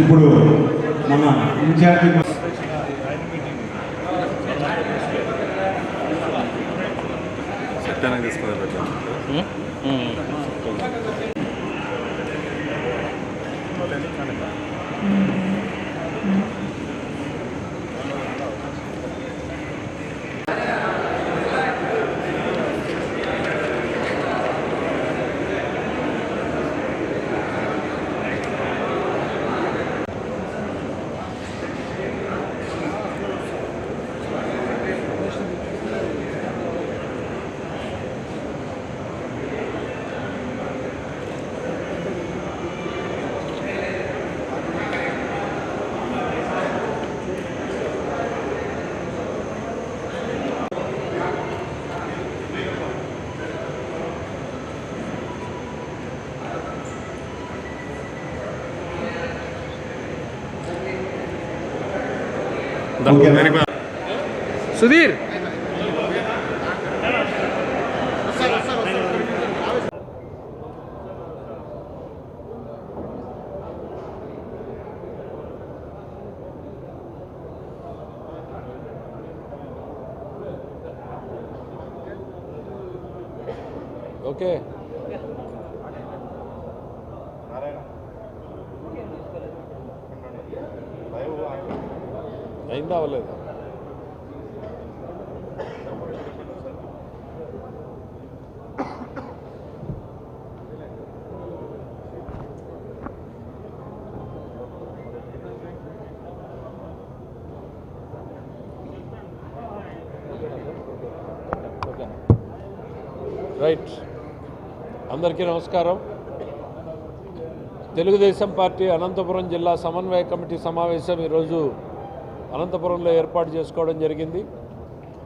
ఇప్పుడు మన incharge set తీసుకుని सुधीर Okay. అయిందా అవ్వలేదు రైట్. అందరికీ నమస్కారం. తెలుగుదేశం పార్టీ అనంతపురం జిల్లా సమన్వయ కమిటీ సమావేశం ఈరోజు అనంతపురంలో ఏర్పాటు చేసుకోవడం జరిగింది.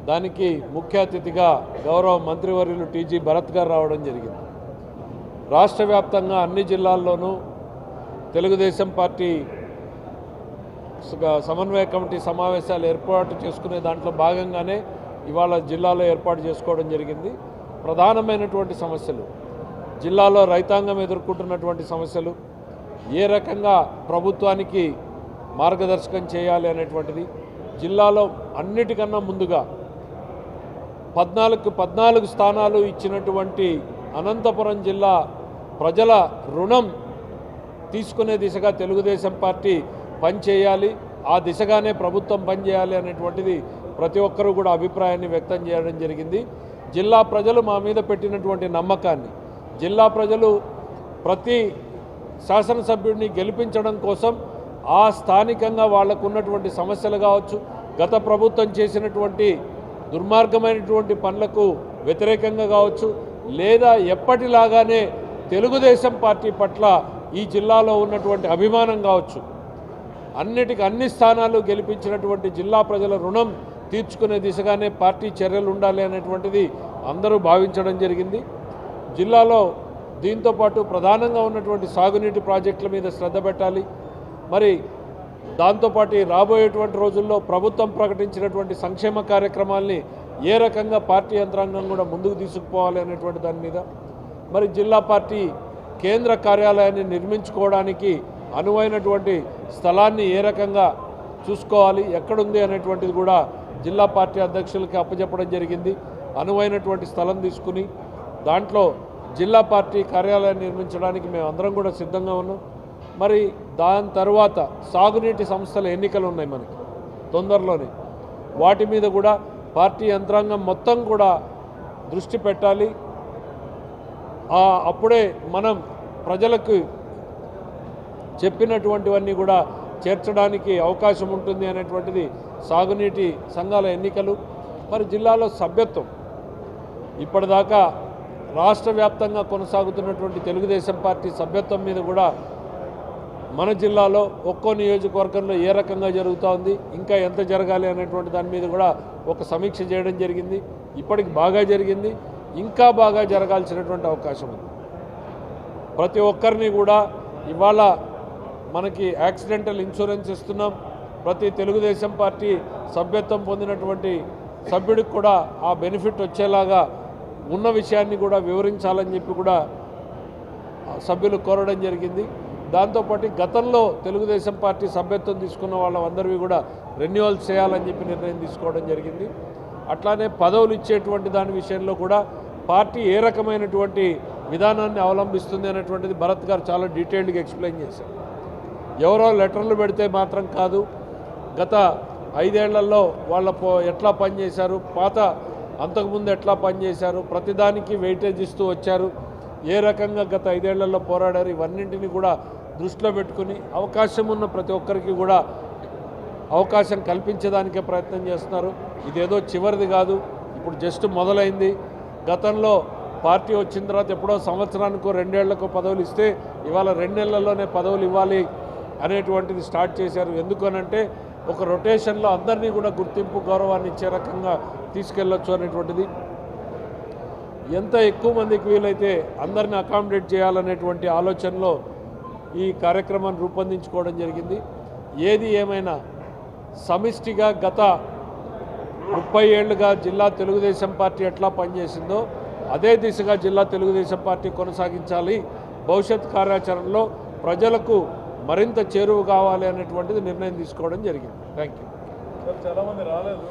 దానికి ముఖ్య అతిథిగా గౌరవ మంత్రివర్యులు టీజీ భరత్ గారు రావడం జరిగింది. రాష్ట్ర వ్యాప్తంగా అన్ని జిల్లాల్లోనూ తెలుగుదేశం పార్టీ సమన్వయ కమిటీ సమావేశాలు ఏర్పాటు చేసుకునే దాంట్లో భాగంగానే ఇవాళ జిల్లాలో ఏర్పాటు చేసుకోవడం జరిగింది. ప్రధానమైనటువంటి సమస్యలు జిల్లాలో రైతాంగం ఎదుర్కొంటున్నటువంటి సమస్యలు ఏ రకంగా ప్రభుత్వానికి మార్గదర్శకం చేయాలి అనేటువంటిది జిల్లాలో అన్నిటికన్నా ముందుగా పద్నాలుగు పద్నాలుగు స్థానాలు ఇచ్చినటువంటి అనంతపురం జిల్లా ప్రజల రుణం తీసుకునే దిశగా తెలుగుదేశం పార్టీ పనిచేయాలి. ఆ దిశగానే ప్రభుత్వం పనిచేయాలి అనేటువంటిది ప్రతి ఒక్కరూ కూడా అభిప్రాయాన్ని వ్యక్తం చేయడం జరిగింది. జిల్లా ప్రజలు మా మీద పెట్టినటువంటి నమ్మకాన్ని జిల్లా ప్రజలు ప్రతి శాసనసభ్యుడిని గెలిపించడం కోసం ఆ స్థానికంగా వాళ్ళకు ఉన్నటువంటి సమస్యలు కావచ్చు గత ప్రభుత్వం చేసినటువంటి దుర్మార్గమైనటువంటి పనులకు వ్యతిరేకంగా కావచ్చు లేదా ఎప్పటిలాగానే తెలుగుదేశం పార్టీ పట్ల ఈ జిల్లాలో ఉన్నటువంటి అభిమానం కావచ్చు అన్నిటికీ అన్ని స్థానాలు గెలిపించినటువంటి జిల్లా ప్రజల రుణం తీర్చుకునే దిశగానే పార్టీ చర్యలు ఉండాలి అనేటువంటిది అందరూ భావించడం జరిగింది. జిల్లాలో దీంతో పాటు ప్రధానంగా ఉన్నటువంటి సాగునీటి ప్రాజెక్టుల మీద శ్రద్ధ పెట్టాలి. మరి దాంతోపాటు రాబోయేటువంటి రోజుల్లో ప్రభుత్వం ప్రకటించినటువంటి సంక్షేమ కార్యక్రమాల్ని ఏ రకంగా పార్టీ యంత్రాంగం కూడా ముందుకు తీసుకుపోవాలి అనేటువంటి దాని మీద మరి జిల్లా పార్టీ కేంద్ర కార్యాలయాన్ని నిర్మించుకోవడానికి అనువైనటువంటి స్థలాన్ని ఏ రకంగా చూసుకోవాలి ఎక్కడుంది అనేటువంటిది కూడా జిల్లా పార్టీ అధ్యక్షులకి అప్పచెప్పడం జరిగింది. అనువైనటువంటి స్థలం తీసుకుని దాంట్లో జిల్లా పార్టీ కార్యాలయాన్ని నిర్మించడానికి మేము అందరం కూడా సిద్ధంగా ఉన్నాం. మరి దాని తర్వాత సాగునీటి సంస్థల ఎన్నికలు ఉన్నాయి మనకి తొందరలోనే. వాటి మీద కూడా పార్టీ యంత్రాంగం మొత్తం కూడా దృష్టి పెట్టాలి. అప్పుడే మనం ప్రజలకు చెప్పినటువంటివన్నీ కూడా చేర్చడానికి అవకాశం ఉంటుంది అనేటువంటిది సాగునీటి సంఘాల ఎన్నికలు. మరి జిల్లాలో సభ్యత్వం ఇప్పటిదాకా రాష్ట్ర వ్యాప్తంగా కొనసాగుతున్నటువంటి తెలుగుదేశం పార్టీ సభ్యత్వం మీద కూడా మన జిల్లాలో ఒక్కో నియోజకవర్గంలో ఏ రకంగా జరుగుతూ ఉంది ఇంకా ఎంత జరగాలి అనేటువంటి దాని మీద కూడా ఒక సమీక్ష చేయడం జరిగింది. ఇప్పటికి బాగా జరిగింది. ఇంకా బాగా జరగాల్సినటువంటి అవకాశం ఉంది. ప్రతి ఒక్కరిని కూడా ఇవాళ మనకి యాక్సిడెంటల్ ఇన్సూరెన్స్ ఇస్తున్నాం. ప్రతి తెలుగుదేశం పార్టీ సభ్యత్వం పొందినటువంటి సభ్యుడికి కూడా ఆ బెనిఫిట్ వచ్చేలాగా ఉన్న విషయాన్ని కూడా వివరించాలని చెప్పి కూడా సభ్యులు కోరడం జరిగింది. దాంతోపాటు గతంలో తెలుగుదేశం పార్టీ సభ్యత్వం తీసుకున్న వాళ్ళందరివి కూడా రెన్యువల్ చేయాలని చెప్పి నిర్ణయం తీసుకోవడం జరిగింది. అట్లానే పదవులు ఇచ్చేటువంటి దాని విషయంలో కూడా పార్టీ ఏ రకమైనటువంటి విధానాన్ని అవలంబిస్తుంది అనేటువంటిది భరత్ గారు చాలా డీటెయిల్డ్గా ఎక్స్ప్లెయిన్ చేశారు. ఎవరో లెటర్లు పెడితే మాత్రం కాదు. గత ఐదేళ్ళలో వాళ్ళ పో ఎట్లా పనిచేశారు పాత అంతకుముందు ఎట్లా పనిచేశారు ప్రతిదానికి వెయిటేజ్ ఇస్తూ వచ్చారు. ఏ రకంగా గత ఐదేళ్ళలో పోరాడారు ఇవన్నింటినీ కూడా దృష్టిలో పెట్టుకుని అవకాశం ఉన్న ప్రతి ఒక్కరికి కూడా అవకాశం కల్పించడానికే ప్రయత్నం చేస్తున్నారు. ఇదేదో చివరిది కాదు. ఇప్పుడు జస్ట్ మొదలైంది. గతంలో పార్టీ వచ్చిన తర్వాత ఎప్పుడో సంవత్సరానికో రెండేళ్ళకు పదవులు ఇస్తే ఇవాళ రెండేళ్ళలోనే పదవులు ఇవ్వాలి అనేటువంటిది స్టార్ట్ చేశారు. ఎందుకనంటే ఒక రొటేషన్లో అందరినీ కూడా గుర్తింపు గౌరవాన్ని ఇచ్చే రకంగా తీసుకెళ్ళొచ్చు అనేటువంటిది. ఎంత ఎక్కువ మందికి వీలైతే అందరిని అకామిడేట్ చేయాలనేటువంటి ఆలోచనలో ఈ కార్యక్రమాన్ని రూపొందించుకోవడం జరిగింది. ఏది ఏమైనా సమిష్టిగా గత ముప్పై ఏళ్ళుగా జిల్లా తెలుగుదేశం పార్టీ ఎట్లా పనిచేసిందో అదే దిశగా జిల్లా తెలుగుదేశం పార్టీ కొనసాగించాలి. భవిష్యత్ కార్యాచరణలో ప్రజలకు మరింత చేరువు కావాలి అనేటువంటిది నిర్ణయం తీసుకోవడం జరిగింది. థ్యాంక్ యూ చాలా మంది రాలేదు.